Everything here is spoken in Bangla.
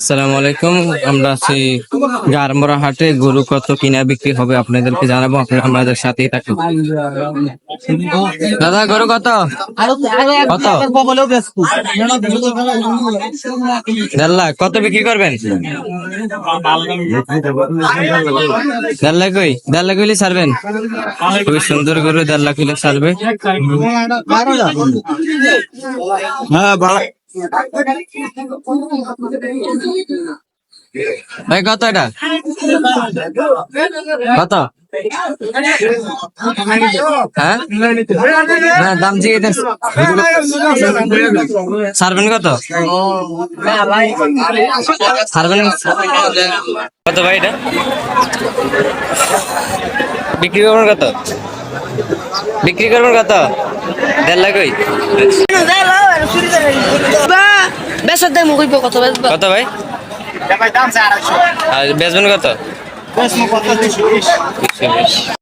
আসসালামু আলাইকুম। আমরা আছি গারমরা হাটে। গরু কত কিনা বিক্রি হবে আপনাদেরকে জানাব। আপনারা আমাদের সাথেই থাকুন। দাদা, গরু কত? কত? দেড় কত বিক্রি করবেন? দেড় লাখ কই? দেড় লাখ হইলে ছাড়বেন? খুবই সুন্দর গরু, দেড় লাখ হইলে ছাড়বে। হ্যাঁ ভাই কত এটা? কত? হ্যাঁ? দাম ছাড়বেন কত? ছাড়বেন কত? ভাই এটা? বিক্রি করবেন কত? বিক্রি করবেন কত? দেড় লাখ বেসার দাম কইব কত কত ভাই? আর বেচবেন কত?